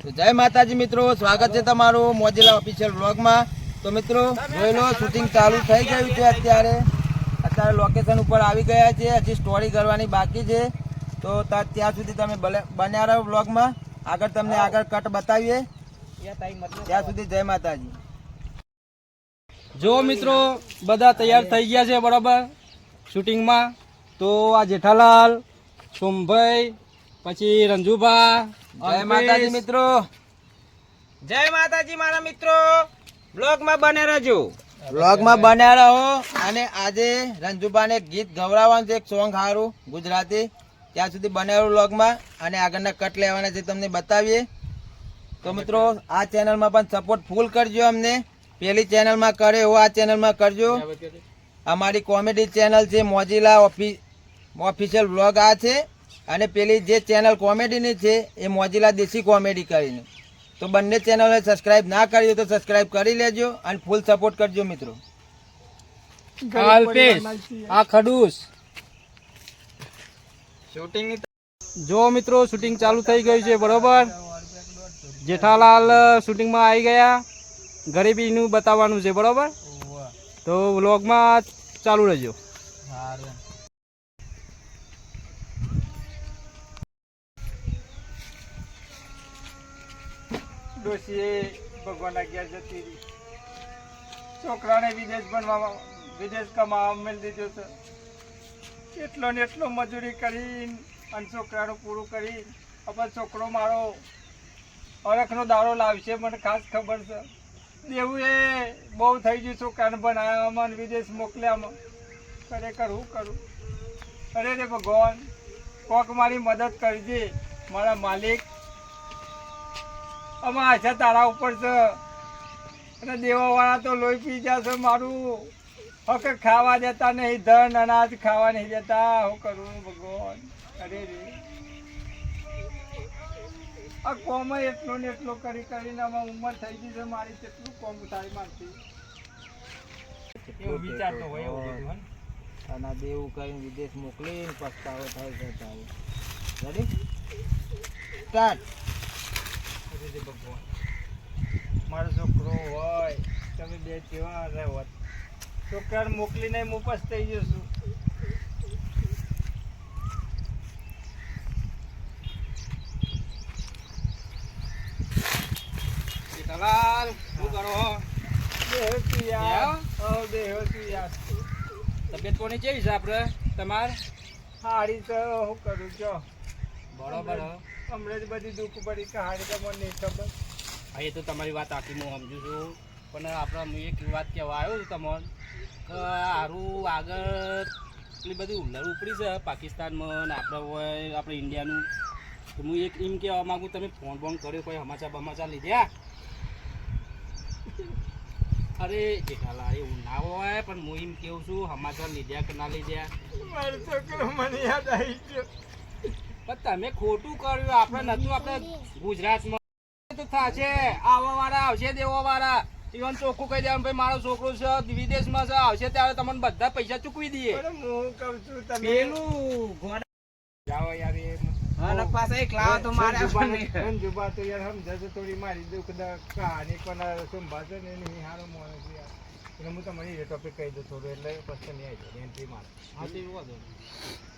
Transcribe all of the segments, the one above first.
જય માતાજી મિત્રો, સ્વાગત છે તમારું મોજીલા ઓફિશિયલ બ્લોગમાં તો મિત્રો, જોઈ લો શૂટિંગ ચાલુ થઈ ગયું છે અત્યારે. અત્યારે લોકેશન ઉપર આવી ગયા છે, હજી સ્ટોરી કરવાની બાકી છે. તો ત્યાં સુધી તમે બન્યા રહો વ્લોગમાં આગળ તમને આગળ કટ બતાવીએ. ત્યાં સુધી જય માતાજી. જો મિત્રો, બધા તૈયાર થઈ ગયા છે બરાબર શૂટિંગમાં તો આ જેઠાલાલ, સોમભાઈ પછી રંજુભા જય માતાજી મિત્રો. જય માતાજી મારા મિત્રો. બ્લોગમાં બને રહેજો. વ્લોગમાં બન્યા રહો. અને આજે રંજુબાને એક ગીત ગવડાવવાનું છે એક સોંગ સારું ગુજરાતી. ત્યાં સુધી બન્યા રહો બ્લોગમાં. અને આગળના કટ લેવાના છે તમને બતાવીએ. તો મિત્રો આ ચેનલમાં પણ સપોર્ટ ફૂલ કરજો અમને. પેલી ચેનલમાં કરે એવો આ ચેનલમાં કરજો. અમારી કોમેડી ચેનલ છે મોજીલા ઓફિસ ઓફિશિયલ વ્લોગ આ છે. અને પેલી જે ચેનલ કોમેડીની છે એ મોજીલા દેશી કોમેડી કરીને. તો બંને ચેનલને સબસ્ક્રાઇબ ના કરી તો સબસ્ક્રાઇબ કરી લેજો અને ફૂલ સપોર્ટ કરજો મિત્રો. આ ખડૂસ. જો મિત્રો શૂટિંગ ચાલુ થઈ ગયું છે બરોબર? જેઠાલાલ શૂટિંગમાં આવી ગયા. ગરીબીનું બતાવવાનું છે બરોબર? તો વ્લોગમાં ચાલુ રહેજો. ડોશીએ ભગવાનના ઘેર જતી રહી. છોકરાને વિદેશ ભણવા વિદેશ કમાવા મેળ દીધો છે. એટલો ને એટલો મજૂરી કરી અને છોકરાનું પૂરું કરી હવે છોકરો મારો અરખનો દારો લાવશે મને ખાસ ખબર છે. દેવું એ બહુ થઈ ગયું છોકરાને બનાવવામાં વિદેશ મોકલ્યામાં. ખરેખર હું કરું. અરે રે ભગવાન, કોક મારી મદદ કરજે. મારા માલિક આમાં આશા તારા ઉપર છે. અને દેવાવાળા તો લોહી પી જશે મારું. હક ખાવા દેતા નહીં ધન અનાજ ખાવા નહીં દેતા. હું કરું ભગવાન? અરે રે. આ કોમ એટલો ને એટલો કરી કરીને આમાં ઉંમર થઈ ગઈ છે. મારી કેટલું કોમ થાય મારથી. એવું વિચારતો હોય એવું બધું અને દેવું કરીને વિદેશ મોકલીને પસ્તાવો થાય છે તારે. રેડી સ્ટાર્ટ અરે રે ભગવાન. મારો છોકરો હોય તમે બે કેવા રહો છોકરાને મોકલીને હું થઈ જશું જેઠાલાલ શું કરો તબિયત કોની કેવી છે આપણે તમારે? હારી તો હું કરું છો બરોબર. હમણાં જ બધી દુઃખ પડી કે હારી તો મને નહીં ખબર. હા એ તો તમારી વાત આખી હું સમજુ છું. પણ આપણે હું એક વાત કહેવા આવ્યો છું તમને કે સારું આગળ એટલી બધી ઉલ્લર ઉપડી છે પાકિસ્તાનમાં ને આપણે હોય આપણે ઇન્ડિયાનું. તો હું એક એમ કહેવા માગું તમે ફોન બોન કર્યો કોઈ સમાચાર બમાચાર લીધ્યા? અરે જેઠાલા એવું ના હોય પણ હું એમ કેવું છું સમાચાર લીધ્યા કે ના લીધા મારો છોકરો મને યાદ આવી ગયો. પણ તમે ખોટું કર્યું આપણે નતું આપણે ગુજરાતમાં તો થશે. આવવા વાળા આવશે દેવા વાળા ઈવન ચોખ્ખું કહી દેવાનું ભાઈ મારો છોકરો છે વિદેશમાં છે આવશે ત્યારે તમને બધા પૈસા ચૂકવી દઈએ. હું કહું છું તમે. પેલું ઘોડા જાઓ યાર એ અને પાછા એક લાવો તો મારે જુબાન જુબા તો યાર સમજાશે થોડી મારી દુઃખ કહાની પણ સંભાળશે ને માણસ યાર. એટલે હું તમને એ ટોપિક કહી દઉં થોડું એટલે પછી નહીં આવી જાય એન્ટ્રી મારે હા તે એવું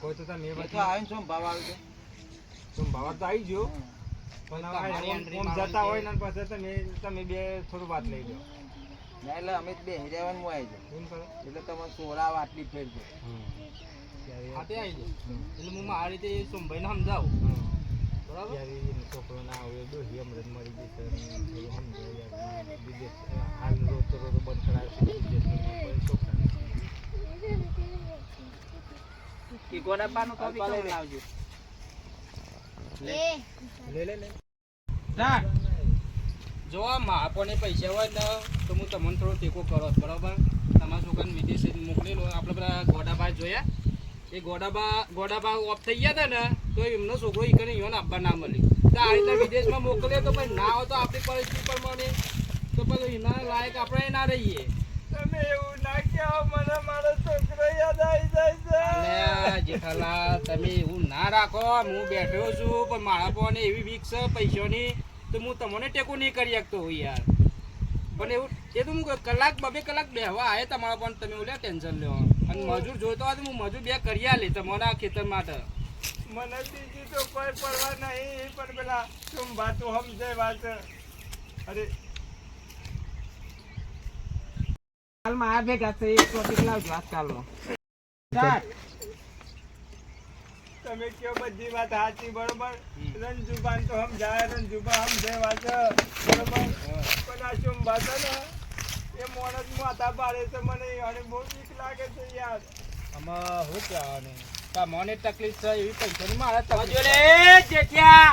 કોઈ તો તમે એ તો આવીને શું ભાવ આવ્યો સંભાળવા તો આવી ગયો. પણ જતા હોય ને પછી તમે તમે બે થોડું વાત લઈ લો. ના એટલે અમે બે હિરેવાનું આવી જાય એમ કરો. એટલે તમારે સોરા વાટલી ફેરજો ત્યારે આવી જાય એટલે હું મારી રીતે સોમભાઈને સમજાવું. બરાબર? છોકરો ના આવ્યો દોહી અમૃત મળી જશે વિદેશ હાલ રોજ તો રોજ બંધ કરાવે છે વિદેશનું નામ પર છોકરાને. એ ગોડાપાનો topic અલ્પા લઈ તમે લે. લાવજો. લે. લે લે જો આ માપોને પૈસા હોય ને તો હું તમને થોડો ટેકો કરો બરાબર? તમારા છોકરાને વિદેશ મોકલેલો આપણે પેલા ગોડાબા જોયા. એ ગોડાબા ગોડાબા ઓફ થઈ ગયા હતા ને તો એમનો છોકરો ઈકને ઈવન આપવા ના મળી તો આ રીતે વિદેશમાં મોકલે તો ભાઈ ના હોય તો આપણી પરિસ્થિતિ પ્રમાણે. તો પછી એના લાયક આપણે ના રહીએ. તમે એવું ના કહેવા મને મારો છોકરો તમે એવું ના રાખો હું બેઠો છું પણ મારા પાસે એવી વીક છે પૈસાની તો હું તમને ટેકો નહીં કરી શકતો હોય યાર. પણ એવું એ તો હું કલાક બબે કલાક બેહવા આવે તમારા પણ તમે ઓલ્યા ટેન્શન લ્યો. અને મજૂર જોઈતો હોય તો હું મજૂર બે કરી આલી તમારા ખેતર માટે. મને બીજી તો કોઈ પડવા નહીં પણ પેલા તું તો સમજે વાત? અરે હાલમાં આ ભેગા છે એક ટોપિક લાવજો આજકાલમાં તમે કયો બધી વાત સાચી બરોબર? રંજુબાન તો સમજાય રંજુબા સમજે વાત બરોબર? પણ આ શું છે ને એ મોણસ માથા પાડે છે મને અને બહુ બીક લાગે છે યાર. આમાં શું કહેવાનું? કા મને તકલીફ છે એવી પૈસાની મારે તકલીફ જોડે જેઠિયા!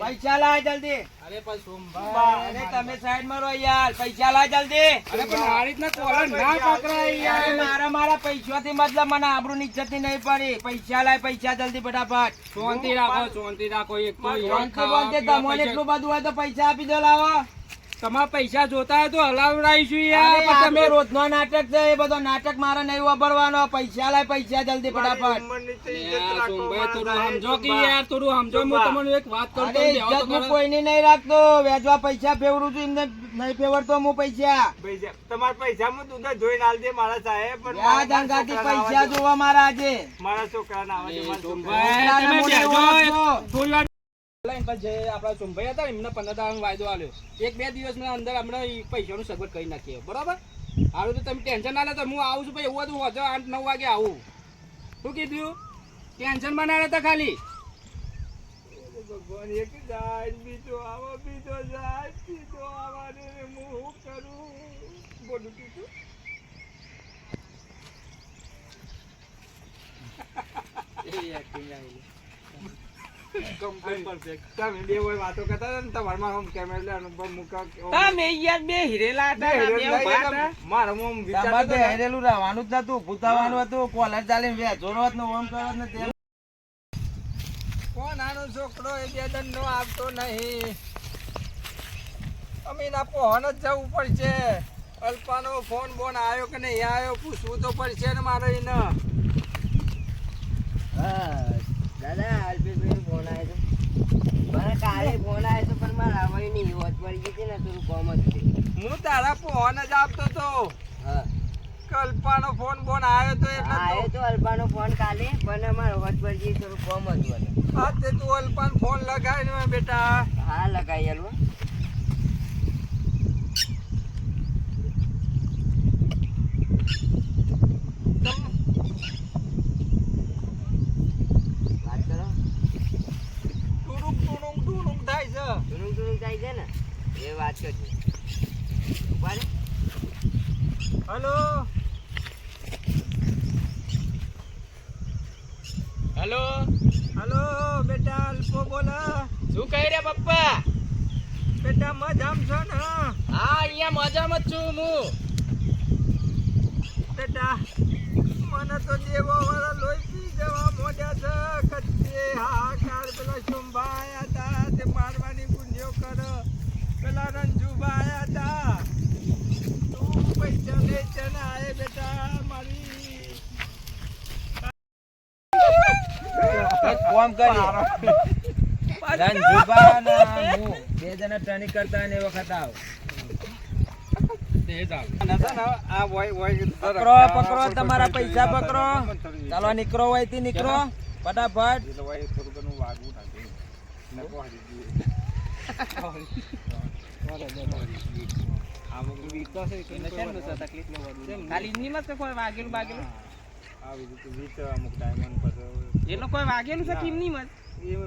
પૈસા લાય જલ્દી. અરે પણ સોમભાઈ. અરે તમે સાઈડમાં રહો યાર. પૈસા લાય જલ્દી. અરે પણ આ રીતના કોલર ના પકડાય યાર. મારા મારા પૈસાથી મતલબ મને આબરૂ ઇજ્જત નહીં પડી. પૈસા લાય પૈસા જલ્દી ફટાફટ. શાંતિ રાખો શાંતિ રાખો એક તો શાંતિ ખાવા બોલતે પીવા તમને એટલું બધું હોય તો પૈસા આપી દો લાવો. તમારા પૈસા જોતા હોય તો હલાવડાવીશું યાર. તમે રોજનો નાટક છે એ બધો નાટક મારે નહીં વાપરવાનો. પૈસા લાય પૈસા જલ્દી ફટાફટ. સમજો કે યાર થોડું સમજો. હું તમને એક વાત કરું ઇજ્જત હું કોઈની નહીં રાખતો. વેચવા પૈસા ફેવરું છું એમને નહીં ફેવરતો હું પૈસા. તમારા પૈસા હું તું જોઈને હાલ દે મારા સાહેબ પણ યાદ ધંધાથી પૈસા જોવા મારા આજે. મારા છોકરાને. થોડી વાર લાઈન જે આપણા ચુંભાઈ હતા એમને પંદર દાડાનો વાયદો આવ્યો એક બે દિવસના અંદર હમણાં પૈસાનું સગવડ કરી નાખીએ બરાબર? હારું તો તમે ટેન્શન ના લેતા હું આવું છું ભાઈ એવું હતું હોજો આઠ નવ વાગે આવું. શું કીધું? ટેન્શનમાં ના લેતા ખાલી? ભગવાન એક જાય બીજો આવો બીજો જાય બીજો આવા હું કરું? બોલું કીધું તમે બે હોય વાતો કરતા હતા ને તમારામાં આમ કેમેરા અનુભવ મૂકા તમે યાર બે હિરેલા હતા. મારા રહેવાનું જ નતું ભૂતાવાનું હતું કોલર ચાલીને વેચોનો જ ને ઓમ કરો ને તેમ કોણ આનો છોકરો એ બે દંડો આવતો નહીં? અમીના પહોન જ જવું પડશે. અલ્પાનો ફોન બોન આવ્યો કે નહીં? આવ્યો પૂછવું તો પડશે ને મારે એને. દાદા અલ્પેશભાઈ ફોન આવ્યો હતો મારા કાલે ફોન આવ્યો હતો પણ ની હોત પડી ગઈ ને થોડું કોમ જ હું તારા ફોન જ આપતો તો. હા. કલ્પાનો ફોન બોન આવ્યો તો એટલે આવ્યો તો. તો અલ્પાનો ફોન કાલે પણ મારો હોત પડી થોડું કોમ જ હા તે તું અલ્પાન ફોન લગાવી ને બેટા. હા લગાઈ આલું હો. વાત કરો ટુરુક ટુરુક ટુરુક થાય છે ટુનુક ટુનુક થાય છે ને એ વાત કરજો ઊભા હલો. હેલો. હલો બેટા અલ્પો બોલા. શું કહી રહ્યા પપ્પા? બેટા મજામ છો ને? હા અહીંયા મજામાં જ છું હું. બેટા મને તો દેવો વાળા લોહી પી જવા મોડ્યા છે. કચ્ચે હાહાકાર પેલા શુંભાઈ હતા તે મારવાની ગુંજીઓ કર. પેલા રંજુભાઈ હતા. તું પૈસા લે છે ને આયે બેટા મારી. કોમ કરી રંજુભા હું. બે જણા ટ્રેનિંગ કરતા હોય ને એ વખત આવો. પકડો પકડો તમારા પૈસા પકડો. ચાલો નીકળો હોયથી નીકળો. ફટાફટ.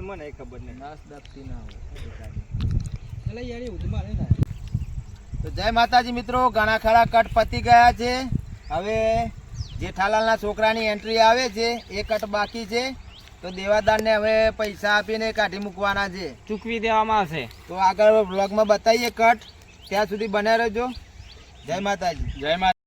મને ખબર નહીં તો જય માતાજી મિત્રો ઘણા ખરા કટ પતી ગયા છે. હવે જેઠાલાલના છોકરાની એન્ટ્રી આવે છે, એ કટ બાકી છે. તો દેવાદારને હવે પૈસા આપીને કાઢી મૂકવાના છે. ચૂકવી દેવામાં આવશે. તો આગળ બ્લોગમાં બતાવીએ કટ. ત્યાં સુધી બન્યા રહેજો. જય માતાજી. જય માતા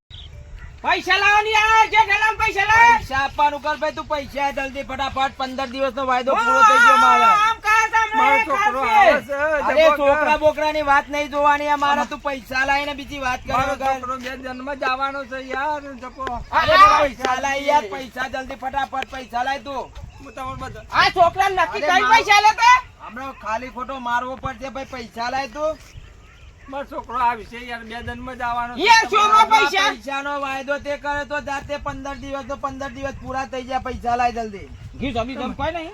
પૈસા લાવો ને યાર જે ઠેલામાં પૈસા લાવો. પૈસા આપવાનું કર ભાઈ તું પૈસા જલ્દી ફટાફટ. પંદર દિવસનો વાયદો પૂરો થઈ ગયો મારો. આમ કહે છે હમણાં મારો એક છોકરો આપશે. આવે છે અરે છોકરા બોકરાની વાત નહીં જોવાની આ તું પૈસા લાવીને બીજી વાત મારો કરે. છોકરો બે જન્મ જવાનો છે યાર જપો અરે પૈસા લાવી યાર પૈસા જલ્દી ફટાફટ પૈસા લાય તું. આ છોકરા નક્કી કઈ પૈસા લેતા હમણાં ખાલી ખોટો મારવો પડશે ભાઈ પૈસા લાય તું. મારો છોકરો આવશે યાર બે જન્મ જ આવવાનો યાર, શોમાં પૈસા? પૈસાનો વાયદો તે કરે તો જાતે પંદર દિવસ તો પંદર દિવસ પૂરા થઈ જાય પૈસા લાય જલ્દી. ઘી જમી જમ કોઈ નહીં.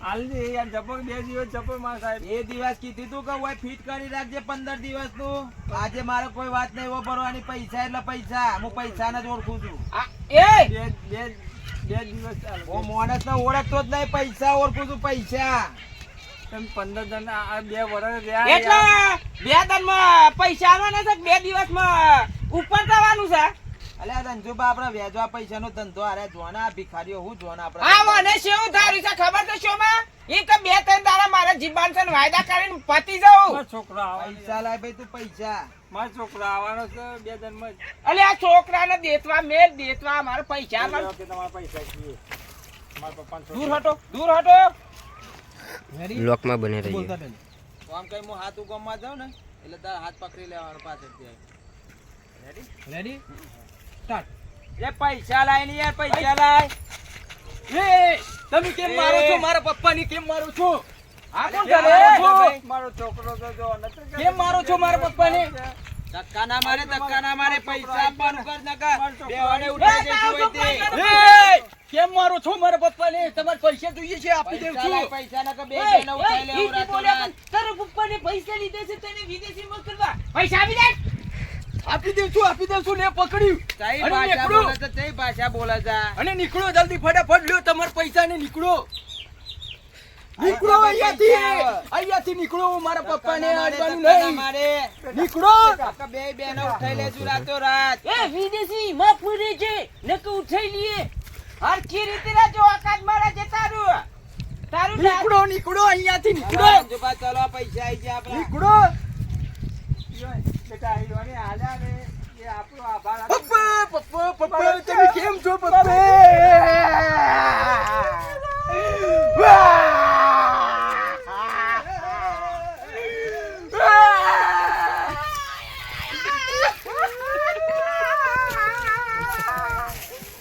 હાલ યાર જપક બે દિવસ જપકમાં સાહેબ. એ દિવસ કીધું તું કે ઓય ફિટ કરી રાખજે પંદર દિવસનું આજે મારે કોઈ વાત નહીં એવો ભરવાની પૈસા એટલે પૈસા. હું પૈસા જ ઓળખું છું. એ! બે બે બે દિવસ હું માણસ ને ઓળખતો જ નહીં પૈસા ઓળખું છું પૈસા. તમે પંદર જણ આ બે વર્ષ રહ્યા એટલે. બે પૈસા આવવાના છે કે બે દિવસમાં ઉપર થવાનું છે? અલ્યા ધંધુબા આપડે વેજવા પૈસા નો ધંધો અરે જોના ભિખારીઓ હું જોના આ મને શું થારું છે? ખબર તો શું એ કે બે ત્રણ દાડા મારા જીબાન છે વાયદા કરીને પતી જાઉં. છોકરો પૈસા લાય ભાઈ તું પૈસા. મારો છોકરો આવવાનો છે બે જન્મ અલે આ છોકરાને દેતવા મેલ દેતવા મારે પૈસા ચાલો તમારા પૈસા છીએ દૂર હટો દૂર હટો. બ્લોકમાં બને રહીએ. આમ કઈ હું હાથ ઉગમવા જાઉં ને એટલે તારા હાથ પકડી લેવાનો પાછળથી રેડી એ પૈસા લાય ને યાર પૈસા લાય. એ તમે કેમ. મારો છો? મારા પપ્પાની કેમ મારો છો? આ કોણ કરે? મારો છોકરો તો જો કેમ મારો છો મારા પપ્પાને? ધક્કા ના મારે ધક્કા ના મારે પૈસા આપવાનું કર નકર બે વાડે ઉઠાઈ છોકરો અહીંથી. કેમ મારો છો મારા પપ્પાને? તમારે પૈસા જોઈએ છે આપી દેવ છું. પૈસા નકર બે જણ ઉઠાઈ લેવું રાતોરાત. તારા પપ્પાને પૈસા લીધે છે તેને વિદેશી મોકલવા પૈસા આપી દે. આપી દેવ છું આપી દેવ છું લે પકડ્યું. તઈ ભાષા બોલે કઈ ભાષા બોલે જા અને નીકળો જલ્દી ફટાફટ લ્યો તમાર પૈસા ને નીકળો. નીકળો અહીંયાથી! અહીંયાથી નીકળો મારા પપ્પાને અડવાનું નહીં! મારે. નીકળો! કાકા બે બેનો ઉઠાઈ લેજો રાતોરાત. એ વિદેશી માં પૂરે છે. નક ઉઠાઈ લીએ હરખી રીતે રાજો આકાશ મારા જે તારું. તારું નીકળો નીકળો અહીંયાથી નીકળો! અંજુબા, ચલો પૈસા આવી ગયા આપણા. નીકળો! જો, બેટા આ ઈવાની હાલ્યા ને એ આપણો આભાર. પપ્પા પપ્પા પપ્પા તમે કેમ છો પપ્પા તમે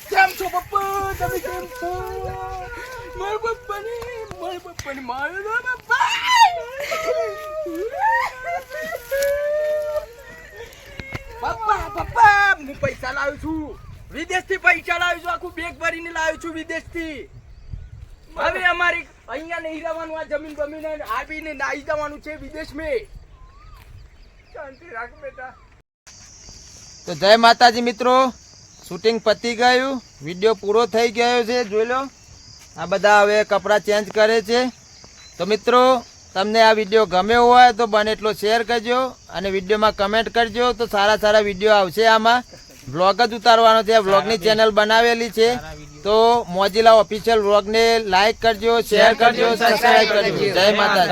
કેમ છો મારા પપ્પાને મારા પપ્પાને મારો પપ્પા. પપ્પા હું પૈસા લાવ્યો છું. વિદેશથી પૈસા લાવ્યો છું, આખું બેગ ભરીને લાવ્યો છું વિદેશથી. હવે અમારી અહીંયા નહીં રહેવાનું આ જમીન બમીન આવીને નાહી જવાનું છે વિદેશ વિદેશમાં. શાંતિ રાખ બેટા. તો જય માતાજી મિત્રો શૂટિંગ પતી ગયું. વીડિયો પૂરો થઈ ગયો છે જોઈ લો. આ બધા હવે કપડાં ચેન્જ કરે છે. તો મિત્રો તમને આ વીડિયો ગમ્યો હોય તો બને એટલો શેર કરજો અને વિડીયોમાં કમેન્ટ કરજો. તો સારા સારા વીડિયો આવશે આમાં. વ્લોગ જ ઉતારવાનો છે. વ્લોગની ચેનલ બનાવેલી છે. તો મોજીલા ઓફિશિયલ વ્લોગને લાઈક કરજો શેર કરજો સબસ્ક્રાઈબ કરજો. જય માતાજી.